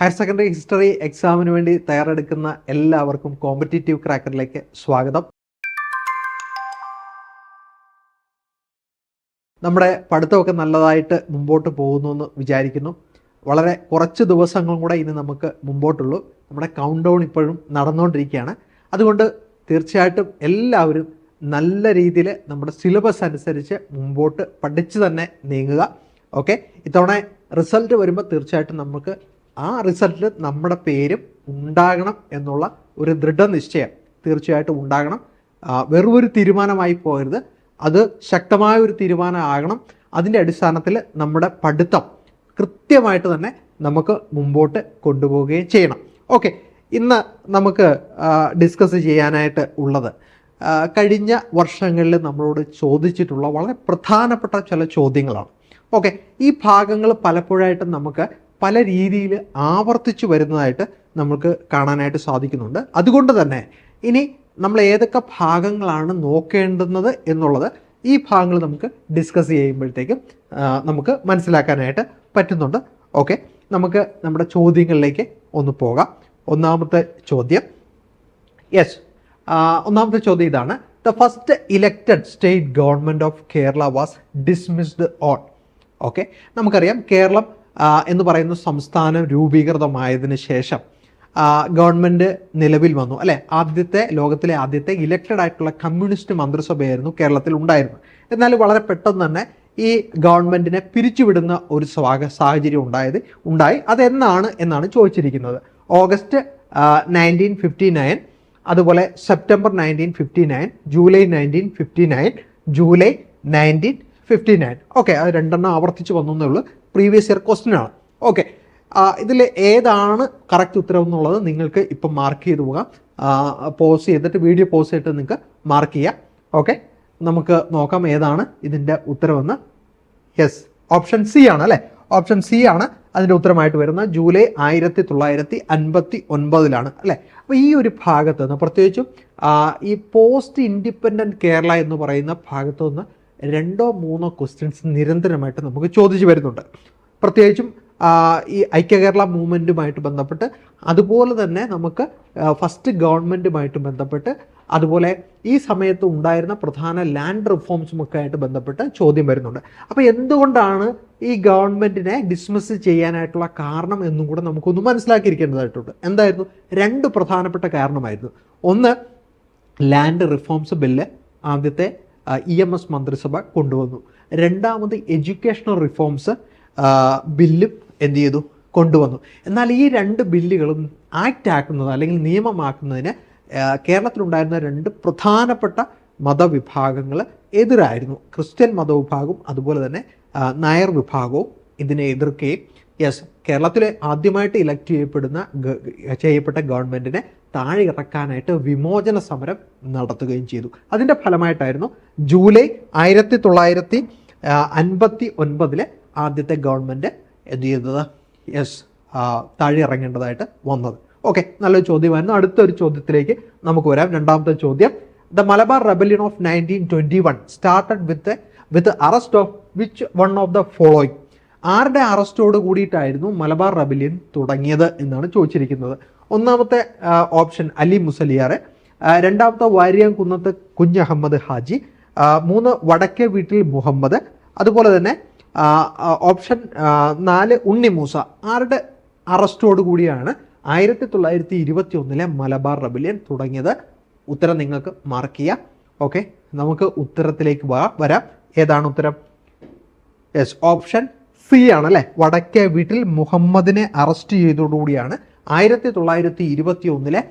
Higher secondary history എക്സാമിന് വേണ്ടി തയ്യാറെടുക്കുന്ന എല്ലാവർക്കും കോമ്പറ്റേറ്റീവ് ക്രാക്കറിലേക്ക് സ്വാഗതം. നമ്മുടെ പഠിത്തമൊക്കെ നല്ലതായിട്ട് മുമ്പോട്ട് പോകുന്നു എന്ന് വിചാരിക്കുന്നു. വളരെ കുറച്ച് ദിവസങ്ങളും കൂടെ ഇനി നമുക്ക് മുമ്പോട്ടുള്ളൂ. നമ്മുടെ കൗണ്ട് ഡൗൺ ഇപ്പോഴും നടന്നുകൊണ്ടിരിക്കുകയാണ്. അതുകൊണ്ട് തീർച്ചയായിട്ടും എല്ലാവരും നല്ല രീതിയിൽ നമ്മുടെ സിലബസ് അനുസരിച്ച് മുമ്പോട്ട് പഠിച്ച് തന്നെ നീങ്ങുക. ഓക്കെ ഇത്തവണ റിസൾട്ട് വരുമ്പോൾ തീർച്ചയായിട്ടും നമുക്ക് ആ റിസൾട്ടിൽ നമ്മുടെ പേരും ഉണ്ടാകണം എന്നുള്ള ഒരു ദൃഢനിശ്ചയം തീർച്ചയായിട്ടും ഉണ്ടാകണം. വെറുമൊരു തീരുമാനമായി പോകരുത്. അത് ശക്തമായ ഒരു തീരുമാനമാകണം അതിന്റെ അടിസ്ഥാനത്തിൽ നമ്മുടെ പഠിത്തം കൃത്യമായിട്ട് തന്നെ നമുക്ക് മുമ്പോട്ട് കൊണ്ടുപോവുകയും ചെയ്യണം. ഓക്കെ ഇന്ന് നമുക്ക് ഡിസ്കസ് ചെയ്യാനായിട്ട് ഉള്ളത് കഴിഞ്ഞ വർഷങ്ങളിൽ നമ്മളോട് ചോദിച്ചിട്ടുള്ള വളരെ പ്രധാനപ്പെട്ട ചില ചോദ്യങ്ങളാണ്. ഓക്കെ ഈ ഭാഗങ്ങൾ പലപ്പോഴായിട്ട് നമുക്ക് പല രീതിയിൽ ആവർത്തിച്ചു വരുന്നതായിട്ട് നമുക്ക് കാണാനായിട്ട് സാധിക്കുന്നുണ്ട്. അതുകൊണ്ട് തന്നെ ഇനി നമ്മൾ ഏതൊക്കെ ഭാഗങ്ങളാണ് നോക്കേണ്ടുന്നത് എന്നുള്ളത് ഈ ഭാഗങ്ങൾ നമുക്ക് ഡിസ്കസ് ചെയ്യുമ്പോഴത്തേക്കും നമുക്ക് മനസ്സിലാക്കാനായിട്ട് പറ്റുന്നുണ്ട്. ഓക്കെ നമുക്ക് നമ്മുടെ ചോദ്യങ്ങളിലേക്ക് ഒന്ന് പോകാം. ഒന്നാമത്തെ ചോദ്യം. യെസ് ഒന്നാമത്തെ ചോദ്യം ഇതാണ്. The first elected state government of Kerala was dismissed on okay നമുക്കറിയാം കേരളം എന്ന് പറയുന്ന സംസ്ഥാനം രൂപീകൃതമായതിന് ശേഷം ഗവൺമെന്റ് നിലവിൽ വന്നു. അല്ലെ? ആദ്യത്തെ ലോകത്തിലെ ആദ്യത്തെ ഇലക്റ്റഡ് ആയിട്ടുള്ള കമ്മ്യൂണിസ്റ്റ് മന്ത്രിസഭയായിരുന്നു കേരളത്തിൽ ഉണ്ടായിരുന്നത്. എന്നാൽ വളരെ പെട്ടെന്ന് തന്നെ ഈ ഗവൺമെന്റിനെ പിരിച്ചുവിടുന്ന ഒരു സ്വാഗ സാഹചര്യം ഉണ്ടായത് ഉണ്ടായി. അതെന്നാണ് എന്നാണ് ചോദിച്ചിരിക്കുന്നത്. ഓഗസ്റ്റ് നയന്റീൻ ഫിഫ്റ്റി നയൻ അതുപോലെ September nineteen fifty nine July nineteen fifty nine July nineteen fifty nine okay അത് രണ്ടെണ്ണം ആവർത്തിച്ച് വന്നു ഉള്ളൂ പ്രീവിയസ് ഇയർ ക്വസ്റ്റ്യൻ ആണ്. ഓക്കെ ഇതിൽ ഏതാണ് കറക്റ്റ് ഉത്തരം എന്നുള്ളത് നിങ്ങൾക്ക് ഇപ്പം മാർക്ക് ചെയ്ത് പോകാം. പോസ് ചെയ്തിട്ട് വീഡിയോ പോസ് ചെയ്തിട്ട് നിങ്ങൾക്ക് മാർക്ക് ചെയ്യാം. ഓക്കെ നമുക്ക് നോക്കാം ഏതാണ് ഇതിന്റെ ഉത്തരവെന്ന് യെസ് ഓപ്ഷൻ സി ആണ് അല്ലേ? ഓപ്ഷൻ സി ആണ് അതിന്റെ ഉത്തരമായിട്ട് വരുന്ന ജൂലൈ ആയിരത്തി തൊള്ളായിരത്തി അൻപത്തി ഒൻപതിലാണ് അല്ലേ? അപ്പോൾ ഈ ഒരു ഭാഗത്ത് നിന്ന് പ്രത്യേകിച്ചും ഈ പോസ്റ്റ് ഇൻഡിപെൻഡന്റ് കേരള എന്ന് പറയുന്ന ഭാഗത്തു നിന്ന് രണ്ടോ മൂന്നോ ക്വസ്റ്റ്യൻസ് നിരന്തരമായിട്ട് നമുക്ക് ചോദിച്ചു വരുന്നുണ്ട്. പ്രത്യേകിച്ചും ഈ ഐക്യ കേരള മൂവ്മെന്റുമായിട്ട് ബന്ധപ്പെട്ട് അതുപോലെ തന്നെ നമുക്ക് ഫസ്റ്റ് ഗവൺമെന്റുമായിട്ട് ബന്ധപ്പെട്ട് അതുപോലെ ഈ സമയത്ത് ഉണ്ടായിരുന്ന പ്രധാന ലാൻഡ് റിഫോംസുമൊക്കെ ആയിട്ട് ബന്ധപ്പെട്ട് ചോദ്യം വരുന്നുണ്ട്. അപ്പോൾ എന്തുകൊണ്ടാണ് ഈ ഗവൺമെന്റിനെ ഡിസ്മിസ് ചെയ്യാനായിട്ടുള്ള കാരണം എന്നും കൂടെ നമുക്കൊന്ന് മനസ്സിലാക്കിയിരിക്കേണ്ടതായിട്ടുണ്ട്. എന്തായിരുന്നു? രണ്ട് പ്രധാനപ്പെട്ട കാരണമായിരുന്നു. ഒന്ന് ലാൻഡ് റിഫോംസ് ബില്ല് ആദ്യത്തെ ഇ എം എസ് മന്ത്രിസഭ കൊണ്ടുവന്നു. രണ്ടാമത് എഡ്യൂക്കേഷണൽ റിഫോംസ് ബില്ലും എന്ത് ചെയ്തു? കൊണ്ടുവന്നു. എന്നാൽ ഈ രണ്ട് ബില്ലുകളും ആക്ട് ആക്കുന്നത് അല്ലെങ്കിൽ നിയമമാക്കുന്നതിന് കേരളത്തിലുണ്ടായിരുന്ന രണ്ട് പ്രധാനപ്പെട്ട മതവിഭാഗങ്ങൾ എതിരായിരുന്നു. ക്രിസ്ത്യൻ മതവിഭാഗവും അതുപോലെ തന്നെ നായർ വിഭാഗവും ഇതിനെ എതിർക്കുകയും യെസ് കേരളത്തിലെ ആദ്യമായിട്ട് ഇലക്ട് ചെയ്യപ്പെടുന്ന ചെയ്യപ്പെട്ട ഗവൺമെന്റിനെ താഴെ ഇറക്കാനായിട്ട് വിമോചന സമരം നടത്തുകയും ചെയ്തു. അതിന്റെ ഫലമായിട്ടായിരുന്നു ജൂലൈ ആയിരത്തി തൊള്ളായിരത്തി അൻപത്തി ഒൻപതിലെ ആദ്യത്തെ ഗവൺമെന്റ് എന്ത് ചെയ്തത്? യെസ് താഴെ ഇറങ്ങേണ്ടതായിട്ട് വന്നത്. ഓക്കെ നല്ലൊരു ചോദ്യമായിരുന്നു. അടുത്തൊരു ചോദ്യത്തിലേക്ക് നമുക്ക് വരാം. രണ്ടാമത്തെ ചോദ്യം. The Malabar rebellion of nineteen twenty one started with with arrest of which one of the following? ആരുടെ അറസ്റ്റോട് കൂടിയിട്ടായിരുന്നു മലബാർ റബല്യൻ തുടങ്ങിയത് എന്നാണ് ചോദിച്ചിരിക്കുന്നത്. ഒന്നാമത്തെ ഓപ്ഷൻ അലി മുസലിയാർ രണ്ടാമത്തെ രണ്ടാമത്തെ കുഞ്ഞ് അഹമ്മദ് ഹാജി. മൂന്ന് വടക്കേ വീട്ടിൽ മുഹമ്മദ്. അതുപോലെ തന്നെ ഓപ്ഷൻ നാല് ഉണ്ണി മൂസ. ആരുടെ അറസ്റ്റോട് കൂടിയാണ് ആയിരത്തി തൊള്ളായിരത്തി ഇരുപത്തി ഒന്നിലെ മലബാർ റബിലിയൻ തുടങ്ങിയത്? ഉത്തരം നിങ്ങൾക്ക് മാർക്ക് ചെയ്യാം. ഓക്കെ നമുക്ക് ഉത്തരത്തിലേക്ക് വരാം. ഏതാണ് ഉത്തരം? യെസ് ഓപ്ഷൻ സി ആണ് അല്ലേ വടക്കേ വീട്ടിൽ മുഹമ്മദിനെ അറസ്റ്റ് ചെയ്തതോടുകൂടിയാണ് ആയിരത്തി തൊള്ളായിരത്തി ഇരുപത്തി ഒന്നിലെ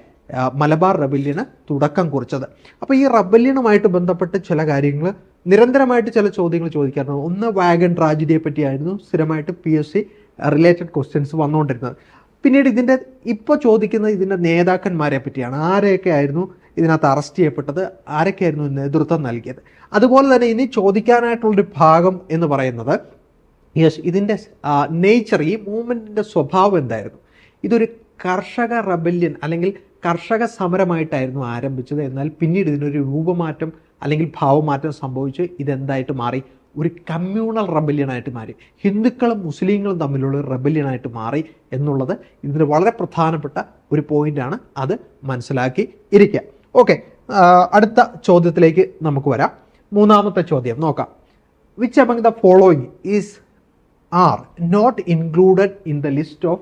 മലബാർ റബല്യന് തുടക്കം കുറിച്ചത്. അപ്പോൾ ഈ റബല്യനുമായിട്ട് ബന്ധപ്പെട്ട് ചില കാര്യങ്ങൾ നിരന്തരമായിട്ട് ചില ചോദ്യങ്ങൾ ചോദിക്കാറുണ്ട്. ഒന്ന് വാഗൺ ട്രാജഡിയെ പറ്റിയായിരുന്നു സ്ഥിരമായിട്ട് P S C related questions വന്നുകൊണ്ടിരുന്നത് പിന്നീട് ഇതിന്റെ ഇപ്പോൾ ചോദിക്കുന്നത് ഇതിന്റെ നേതാക്കന്മാരെ പറ്റിയാണ് ആരെയൊക്കെ ആയിരുന്നു ഇതിനകത്ത് അറസ്റ്റ് ചെയ്യപ്പെട്ടത് ആരൊക്കെയായിരുന്നു നേതൃത്വം നൽകിയത്. അതുപോലെ തന്നെ ഇനി ചോദിക്കാനായിട്ടുള്ളൊരു ഭാഗം എന്ന് പറയുന്നത് യെസ് ഇതിന്റെ നേച്ചർ ഈ മൂവ്മെന്റിന്റെ സ്വഭാവം എന്തായിരുന്നു? ഇതൊരു കർഷക റബല്യൻ അല്ലെങ്കിൽ കർഷക സമരമായിട്ടായിരുന്നു ആരംഭിച്ചത്. എന്നാൽ പിന്നീട് ഇതിനൊരു രൂപമാറ്റം അല്ലെങ്കിൽ ഭാവമാറ്റം സംഭവിച്ച് ഇതെന്തായിട്ട് മാറി? ഒരു കമ്മ്യൂണൽ റബല്യനായിട്ട് മാറി. ഹിന്ദുക്കളും മുസ്ലിങ്ങളും തമ്മിലുള്ള റെബല്യനായിട്ട് മാറി എന്നുള്ളത് ഇതിന് വളരെ പ്രധാനപ്പെട്ട ഒരു പോയിന്റാണ് അത് മനസ്സിലാക്കി ഇരിക്കുക ഓക്കെ അടുത്ത ചോദ്യത്തിലേക്ക് നമുക്ക് വരാം. മൂന്നാമത്തെ ചോദ്യം നോക്കാം. Which among the following is are not included in the list of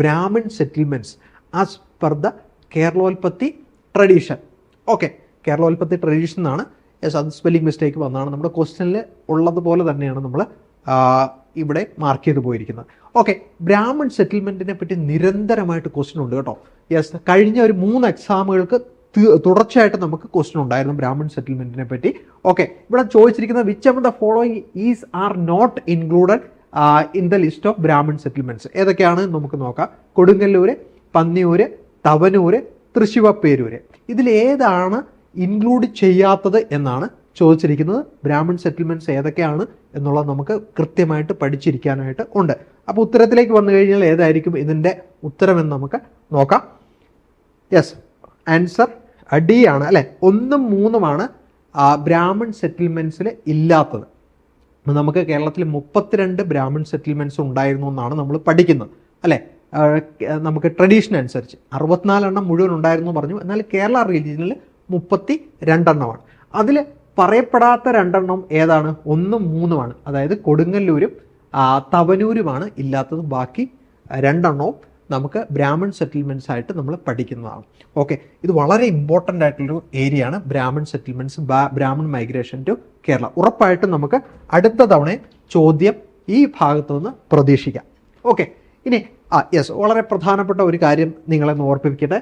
brahmin settlements as per the Keralolpathi tradition okay Keralolpathi tradition എന്നാണ്. യെസ് അത് സ്പെല്ലിംഗ് മിസ്റ്റേക്ക് വന്നതാണ് നമ്മുടെ ക്വസ്റ്റ്യനിൽ ഉള്ളതുപോലെ തന്നെയാണ് നമ്മൾ ഇവിടെ മാർക്ക് ചെയ്ത് പോയിരിക്കുന്നത്. ഓക്കെ ബ്രാഹ്മൺ സെറ്റിൽമെന്റിനെ പറ്റി നിരന്തരമായിട്ട് ക്വസ്റ്റ്യൻ ഉണ്ട് കേട്ടോ. യെസ് കഴിഞ്ഞ ഒരു മൂന്ന് എക്സാമുകൾക്ക് തുടർച്ചയായിട്ട് നമുക്ക് ക്വസ്റ്റ്യൻ ഉണ്ടായിരുന്നു ബ്രാഹ്മൺ സെറ്റിൽമെന്റിനെ പറ്റി. ഓക്കെ ഇവിടെ ചോദിച്ചിരിക്കുന്ന which M the following is are not included in the list of brahmin settlements ഏതൊക്കെയാണ്? നമുക്ക് നോക്കാം. കൊടുങ്ങല്ലൂർ പന്നിയൂര് തവനൂര് ഇതിൽ ഏതാണ് ഇൻക്ലൂഡ് ചെയ്യാത്തത് എന്നാണ് ചോദിച്ചിരിക്കുന്നത്. ബ്രാഹ്മിൺ സെറ്റിൽമെന്റ്സ് ഏതൊക്കെയാണ് എന്നുള്ളത് നമുക്ക് കൃത്യമായിട്ട് പഠിച്ചിരിക്കാനായിട്ട് ഉണ്ട്. അപ്പോൾ ഉത്തരത്തിലേക്ക് വന്നു കഴിഞ്ഞാൽ ഏതായിരിക്കും ഇതിന്റെ ഉത്തരമെന്ന് നമുക്ക് നോക്കാം. യെസ് ആൻസർ ഡി ആണ് അല്ലെ? ഒന്നും മൂന്നുമാണ് ബ്രാഹ്മിൺ സെറ്റിൽമെന്റ്സിൽ ഇല്ലാത്തത്. നമുക്ക് കേരളത്തിൽ മുപ്പത്തിരണ്ട് ബ്രാഹ്മിൺ സെറ്റിൽമെന്റ്സ് ഉണ്ടായിരുന്നു എന്നാണ് നമ്മൾ പഠിക്കുന്നത് അല്ലേ? നമുക്ക് ട്രഡീഷൻ അനുസരിച്ച് അറുപത്തിനാലെണ്ണം മുഴുവൻ ഉണ്ടായിരുന്നു പറഞ്ഞു. എന്നാൽ കേരള റീജിയനിൽ മുപ്പത്തി രണ്ടെണ്ണമാണ് അതിൽ പറയപ്പെടാത്ത രണ്ടെണ്ണം ഏതാണ്? ഒന്നും മൂന്നുമാണ്. അതായത് കൊടുങ്ങല്ലൂരും തവനൂരുമാണ് ഇല്ലാത്തത്. ബാക്കി രണ്ടെണ്ണവും നമുക്ക് ബ്രാഹ്മൺ സെറ്റിൽമെന്റ്സ് ആയിട്ട് നമ്മൾ പഠിക്കുന്നതാണ്. ഓക്കെ ഇത് വളരെ ഇമ്പോർട്ടന്റ് ആയിട്ടുള്ളൊരു ഏരിയ ആണ് brahmin settlements brahmin migration to Kerala ഉറപ്പായിട്ടും നമുക്ക് അടുത്ത തവണ ചോദ്യം ഈ ഭാഗത്തു നിന്ന് പ്രതീക്ഷിക്കാം. ഓക്കെ ഇനി ആ യെസ് വളരെ പ്രധാനപ്പെട്ട ഒരു കാര്യം നിങ്ങളെ ഓർപ്പിക്കട്ടെ.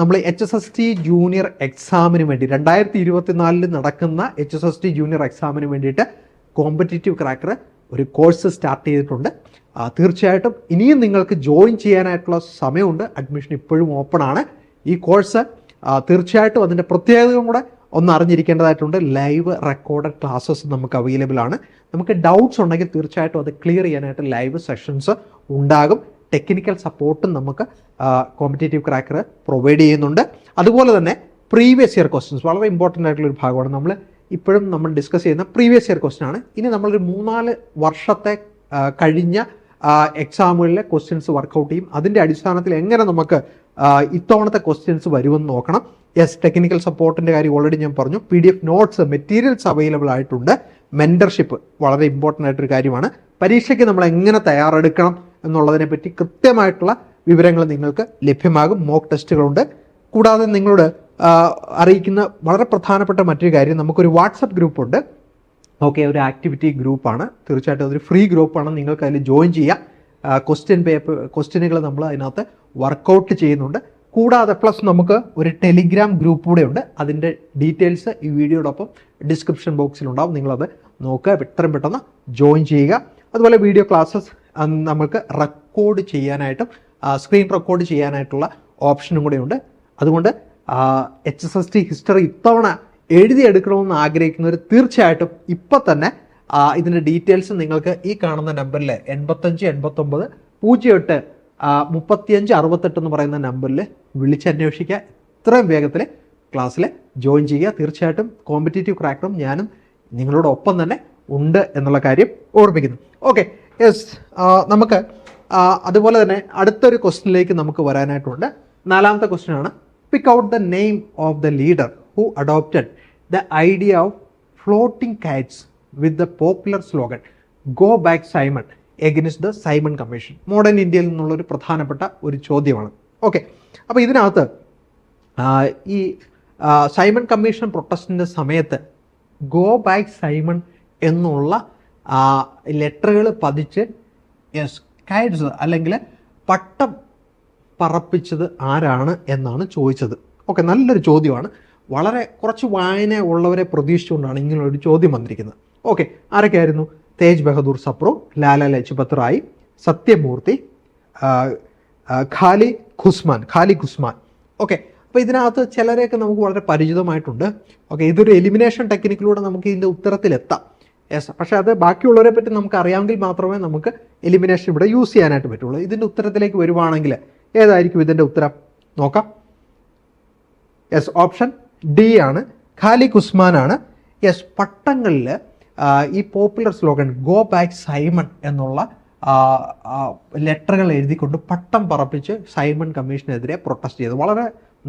നമ്മൾ H S S T junior എക്സാമിന് വേണ്ടി രണ്ടായിരത്തി ഇരുപത്തിനാലിൽ നടക്കുന്ന H S S T junior എക്സാമിന് വേണ്ടിയിട്ട് കോമ്പറ്റേറ്റീവ് ക്രാക്കർ ഒരു കോഴ്സ് സ്റ്റാർട്ട് ചെയ്തിട്ടുണ്ട്. തീർച്ചയായിട്ടും ഇനിയും നിങ്ങൾക്ക് ജോയിൻ ചെയ്യാനായിട്ടുള്ള സമയമുണ്ട്. അഡ്മിഷൻ ഇപ്പോഴും ഓപ്പൺ ആണ്. ഈ കോഴ്സ് തീർച്ചയായിട്ടും അതിന്റെ പ്രത്യേകതയും കൂടെ ഒന്ന് അറിഞ്ഞിരിക്കേണ്ടതായിട്ടുണ്ട്. ലൈവ് റെക്കോർഡഡ് ക്ലാസ്സസ് നമുക്ക് അവൈലബിൾ ആണ്. നമുക്ക് ഡൗട്ട്സ് ഉണ്ടെങ്കിൽ തീർച്ചയായിട്ടും അത് ക്ലിയർ ചെയ്യാനായിട്ട് ലൈവ് സെഷൻസ് ഉണ്ടാകും. ടെക്നിക്കൽ സപ്പോർട്ടും നമുക്ക് കോമ്പറ്റേറ്റീവ് ക്രാക്കർ പ്രൊവൈഡ് ചെയ്യുന്നുണ്ട്. അതുപോലെ തന്നെ പ്രീവിയസ് ഇയർ ക്വസ്റ്റ്യൻസ് വളരെ ഇമ്പോർട്ടന്റ് ആയിട്ടുള്ള ഒരു ഭാഗമാണ്. നമ്മൾ ഇപ്പോഴും നമ്മൾ ഡിസ്കസ് ചെയ്യുന്ന പ്രീവിയസ് ഇയർ ക്വസ്റ്റ്യൻ ആണ്. ഇനി നമ്മളൊരു മൂന്നാൽ വർഷത്തെ കഴിഞ്ഞ എക്സാമുകളിലെ ക്വസ്റ്റ്യൻസ് വർക്കൗട്ട് ചെയ്യും. അതിന്റെ അടിസ്ഥാനത്തിൽ എങ്ങനെ നമുക്ക് ഇത്തവണത്തെ ക്വസ്റ്റ്യൻസ് വരുമെന്ന് നോക്കണം. യെസ് ടെക്നിക്കൽ സപ്പോർട്ടിന്റെ കാര്യം ഓൾറെഡി ഞാൻ പറഞ്ഞു. P D F notes materials available ആയിട്ടുണ്ട്. മെന്റർഷിപ്പ് വളരെ ഇമ്പോർട്ടന്റ് ആയിട്ടൊരു കാര്യമാണ്. പരീക്ഷയ്ക്ക് നമ്മൾ എങ്ങനെ തയ്യാറെടുക്കണം എന്നുള്ളതിനെ പറ്റി കൃത്യമായിട്ടുള്ള വിവരങ്ങൾ നിങ്ങൾക്ക് ലഭ്യമാകും. മോക്ക് ടെസ്റ്റുകളുണ്ട് കൂടാതെ നിങ്ങളോട് അറിയിക്കുന്ന വളരെ പ്രധാനപ്പെട്ട മറ്റൊരു കാര്യം നമുക്കൊരു വാട്സപ്പ് ഗ്രൂപ്പുണ്ട് ഓക്കെ ഒരു ആക്ടിവിറ്റി ഗ്രൂപ്പാണ്. തീർച്ചയായിട്ടും അതൊരു ഫ്രീ ഗ്രൂപ്പാണ്. നിങ്ങൾക്ക് അതിൽ ജോയിൻ ചെയ്യാം. ക്വസ്റ്റ്യൻ പേപ്പർ ക്വസ്റ്റ്യനുകൾ നമ്മൾ അതിനകത്ത് വർക്കൗട്ട് ചെയ്യുന്നുണ്ട്. കൂടാതെ പ്ലസ് നമുക്ക് ഒരു ടെലിഗ്രാം ഗ്രൂപ്പ് കൂടെ ഉണ്ട്. അതിന്റെ ഡീറ്റെയിൽസ് ഈ വീഡിയോടൊപ്പം ഡിസ്ക്രിപ്ഷൻ ബോക്സിലുണ്ടാവും നിങ്ങളത് നോക്കുക. എത്രയും പെട്ടെന്ന് ജോയിൻ ചെയ്യുക. അതുപോലെ വീഡിയോ ക്ലാസ്സസ് നമുക്ക് റെക്കോർഡ് ചെയ്യാനായിട്ടും സ്ക്രീൻ റെക്കോർഡ് ചെയ്യാനായിട്ടുള്ള ഓപ്ഷനും കൂടെ ഉണ്ട്. അതുകൊണ്ട് H S S T history ഇത്തവണ എഴുതിയെടുക്കണമെന്ന് ആഗ്രഹിക്കുന്നവർ തീർച്ചയായിട്ടും ഇപ്പം തന്നെ ഇതിന്റെ ഡീറ്റെയിൽസ് നിങ്ങൾക്ക് ഈ കാണുന്ന നമ്പറിൽ എൺപത്തഞ്ച് എൺപത്തൊമ്പത് പൂജ്യം എട്ട് മുപ്പത്തിയഞ്ച് അറുപത്തെട്ട് എന്ന് പറയുന്ന നമ്പറിൽ വിളിച്ചന്വേഷിക്കുക. ഇത്രയും വേഗത്തിൽ ക്ലാസ്സിൽ ജോയിൻ ചെയ്യുക. തീർച്ചയായിട്ടും കോമ്പറ്റേറ്റീവ് ക്രാക്കറും ഞാനും നിങ്ങളോടൊപ്പം തന്നെ ഉണ്ട് എന്നുള്ള കാര്യം ഓർമ്മിക്കുന്നു. ഓക്കെ യെസ് നമുക്ക് അതുപോലെ തന്നെ അടുത്തൊരു ക്വസ്റ്റിനിലേക്ക് നമുക്ക് വരാനായിട്ടുണ്ട്. നാലാമത്തെ question pick out the name of the leader who adopted the idea of floating kites with the popular slogan go back Simon against the Simon commission modern ഇന്ത്യയിൽ നിന്നുള്ള ഒരു പ്രധാനപ്പെട്ട ഒരു ചോദ്യമാണ്. ഓക്കെ അപ്പോൾ ഇതിനകത്ത് ഈ സൈമൺ കമ്മീഷൻ പ്രൊട്ടസ്റ്റിന്റെ സമയത്ത് ഗോ ബാക്ക് സൈമൺ എന്നുള്ള ലെറ്ററുകൾ പതിച്ച് യെസ് കൈഡ്സ് അല്ലെങ്കിൽ പട്ടം പറപ്പിച്ചത് ആരാണ് എന്നാണ് ചോദിച്ചത്. ഓക്കെ നല്ലൊരു ചോദ്യമാണ്. വളരെ കുറച്ച് വായന ഉള്ളവരെ പ്രതീക്ഷിച്ചുകൊണ്ടാണ് ഇങ്ങനൊരു ചോദ്യം വന്നിരിക്കുന്നത്. ഓക്കെ ആരൊക്കെയായിരുന്നു? Tej Bahadur Sapru Lala Lajpat Rai Satyamurti Khaliquzzaman Khaliquzzaman. Okay അപ്പോൾ ഇതിനകത്ത് ചിലരെയൊക്കെ നമുക്ക് വളരെ പരിചിതമായിട്ടുണ്ട്. ഓക്കെ ഇതൊരു എലിമിനേഷൻ ടെക്നിക്കിലൂടെ നമുക്ക് ഇതിന്റെ ഉത്തരത്തിലെത്താം. യെസ് പക്ഷേ അത് ബാക്കിയുള്ളവരെ പറ്റി നമുക്ക് അറിയാമെങ്കിൽ മാത്രമേ നമുക്ക് എലിമിനേഷൻ ഇവിടെ യൂസ് ചെയ്യാനായിട്ട് പറ്റുള്ളൂ. ഇതിന്റെ ഉത്തരത്തിലേക്ക് വരുവാണെങ്കിൽ ഏതായിരിക്കും ഇതിന്റെ ഉത്തരം? നോക്കാം. എസ് ഓപ്ഷൻ ഡി ആണ്. ഖാലി കുസ്മാൻ ആണ്. യെസ് പട്ടങ്ങളിൽ ഈ popular slogan go back Simon എന്നുള്ള ലെറ്ററുകൾ എഴുതിക്കൊണ്ട് പട്ടം പറപ്പിച്ച് സൈമൺ കമ്മീഷനെതിരെ പ്രൊട്ടസ്റ്റ് ചെയ്തു. വളരെ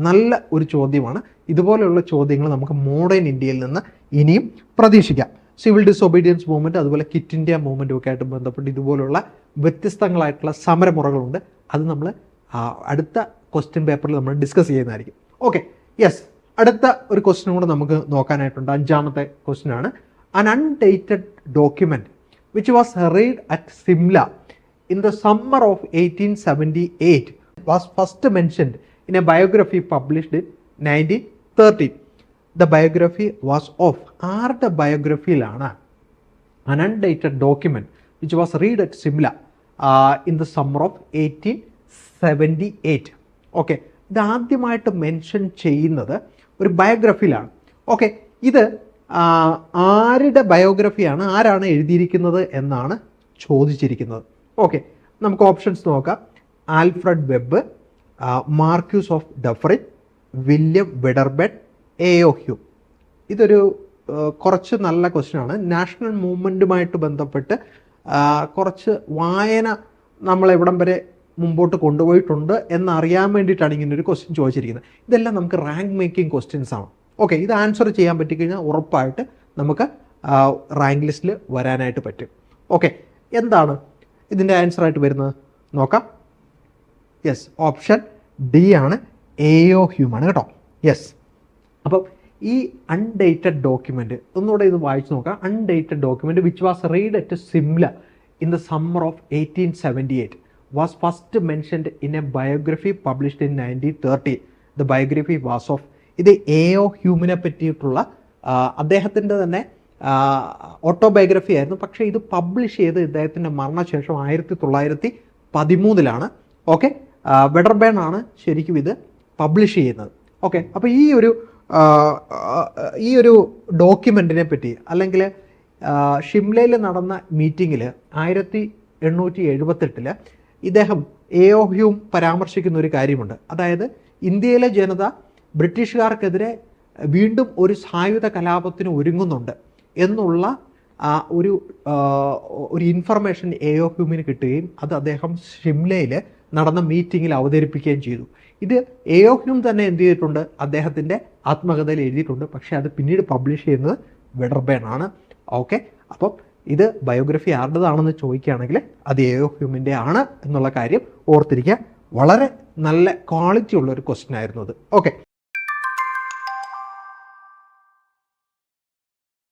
നല്ല ഒരു ചോദ്യമാണ്. ഇതുപോലെയുള്ള ചോദ്യങ്ങൾ നമുക്ക് മോഡേൺ ഇന്ത്യയിൽ നിന്ന് ഇനിയും പ്രതീക്ഷിക്കാം. സിവിൽ ഡിസൊബീഡിയൻസ് മൂവ്മെന്റ് അതുപോലെ കിറ്റ് ഇന്ത്യ മൂവ്മെന്റും ഒക്കെ ആയിട്ട് ബന്ധപ്പെട്ട് ഇതുപോലുള്ള വ്യത്യസ്തങ്ങളായിട്ടുള്ള സമരമുറകളുണ്ട്. അത് നമ്മൾ അടുത്ത ക്വസ്റ്റ്യൻ പേപ്പറിൽ നമ്മൾ ഡിസ്കസ് ചെയ്യുന്നതായിരിക്കും. ഓക്കെ യെസ് അടുത്ത ഒരു ക്വസ്റ്റ്യൻ കൂടെ നമുക്ക് നോക്കാനായിട്ടുണ്ട്. അഞ്ചാമത്തെ ക്വസ്റ്റ്യൻ ആണ്. An undated document which was read at Simla in the summer of eighteen seventy eight was first mentioned in a biography published in nineteen thirteen the biography was of ആരുടെ ബയോഗ്രഫിയിലാണ് an undated document which was read at Simla in the summer of eighteen seventy eight okay ഇത് ആദ്യമായിട്ട് mention ചെയ്യുന്നത് ഒരു ബയോഗ്രഫിയിലാണ് okay ഇത് ആരുടെ ബയോഗ്രഫിയാണ് ആരാണ് എഴുതിയിരിക്കുന്നത് എന്നാണ് ചോദിച്ചിരിക്കുന്നത്. ഓക്കെ നമുക്ക് ഓപ്ഷൻസ് നോക്കാം. Alfred Webb Marquess of Dufferin William Wedderburn A O Hume. ഇതൊരു കുറച്ച് നല്ല ക്വസ്റ്റ്യൻ ആണ്. നാഷണൽ മൂവ്മെന്റുമായിട്ട് ബന്ധപ്പെട്ട് കുറച്ച് വായന നമ്മൾ എവിടം വരെ മുമ്പോട്ട് കൊണ്ടുപോയിട്ടുണ്ട് എന്നറിയാൻ വേണ്ടിയിട്ടാണ് ഇങ്ങനെ ഒരു ക്വസ്റ്റ്യൻ ചോദിച്ചിരിക്കുന്നത്. ഇതെല്ലാം നമുക്ക് റാങ്ക് മേക്കിംഗ് ക്വസ്റ്റ്യൻസ് ആണ്. ഓക്കെ ഇത് ആൻസർ ചെയ്യാൻ പറ്റിക്കഴിഞ്ഞാൽ ഉറപ്പായിട്ട് നമുക്ക് റാങ്ക് ലിസ്റ്റിൽ വരാനായിട്ട് പറ്റും. ഓക്കെ എന്താണ് ഇതിന്റെ ആൻസർ ആയിട്ട് വരുന്നത്? നോക്കാം. യെസ് ഓപ്ഷൻ ഡി ആണ് എ ഒ ഹ്യൂമാണ് കേട്ടോ. യെസ് അപ്പം ഈ അൺഡേറ്റഡ് ഡോക്യുമെന്റ് ഒന്നുകൂടെ ഇത് വായിച്ചു നോക്കാം. Undated document which was read at Simla in the summer of eighteen seventy eight first mentioned in a biography published in nineteen thirty the biography was of ഇത് A O ഹ്യൂമിനെ പറ്റിയിട്ടുള്ള അദ്ദേഹത്തിന്റെ തന്നെ ഓട്ടോബയോഗ്രഫി ആയിരുന്നു. പക്ഷേ ഇത് പബ്ലിഷ് ചെയ്ത് ഇദ്ദേഹത്തിന്റെ മരണശേഷം ആയിരത്തി തൊള്ളായിരത്തി പതിമൂന്നിലാണ് ഓക്കെ വെഡർബേൺ ആണ് ശരിക്കും ഇത് പബ്ലിഷ് ചെയ്യുന്നത്. ഓക്കെ അപ്പോൾ ഈ ഒരു ഈ ഒരു ഡോക്യുമെന്റിനെ പറ്റി അല്ലെങ്കിൽ ഷിംലയിൽ നടന്ന മീറ്റിങ്ങിൽ ആയിരത്തി എണ്ണൂറ്റി എഴുപത്തെട്ടിൽ ഇദ്ദേഹം എ ഒ ഹ്യൂം പരാമർശിക്കുന്ന ഒരു കാര്യമുണ്ട്. അതായത് ഇന്ത്യയിലെ ജനത ബ്രിട്ടീഷുകാർക്കെതിരെ വീണ്ടും ഒരു സായുധ കലാപത്തിന് ഒരുങ്ങുന്നുണ്ട് എന്നുള്ള ഒരു ഒരു ഇൻഫർമേഷൻ എ ഒ ഹ്യൂമിന് കിട്ടുകയും അത് അദ്ദേഹം ഷിംലയിൽ നടന്ന മീറ്റിങ്ങിൽ അവതരിപ്പിക്കുകയും ചെയ്തു. ഇത് എ ഒ ഹ്യൂം തന്നെ എന്ത് ചെയ്തിട്ടുണ്ട്? അദ്ദേഹത്തിന്റെ ആത്മകഥയിൽ എഴുതിയിട്ടുണ്ട്. പക്ഷേ അത് പിന്നീട് പബ്ലിഷ് ചെയ്യുന്നത് വെഡർബേൺ ആണ്. ഓക്കെ അപ്പം ഇത് ബയോഗ്രഫി ആരുടേതാണെന്ന് ചോദിക്കുകയാണെങ്കിൽ അത് എ ഒ ഹ്യൂമിന്റെ ആണ് എന്നുള്ള കാര്യം ഓർത്തിരിക്കുക. വളരെ നല്ല ക്വാളിറ്റി ഉള്ള ഒരു ക്വസ്റ്റ്യൻ ആയിരുന്നു അത്. ഓക്കെ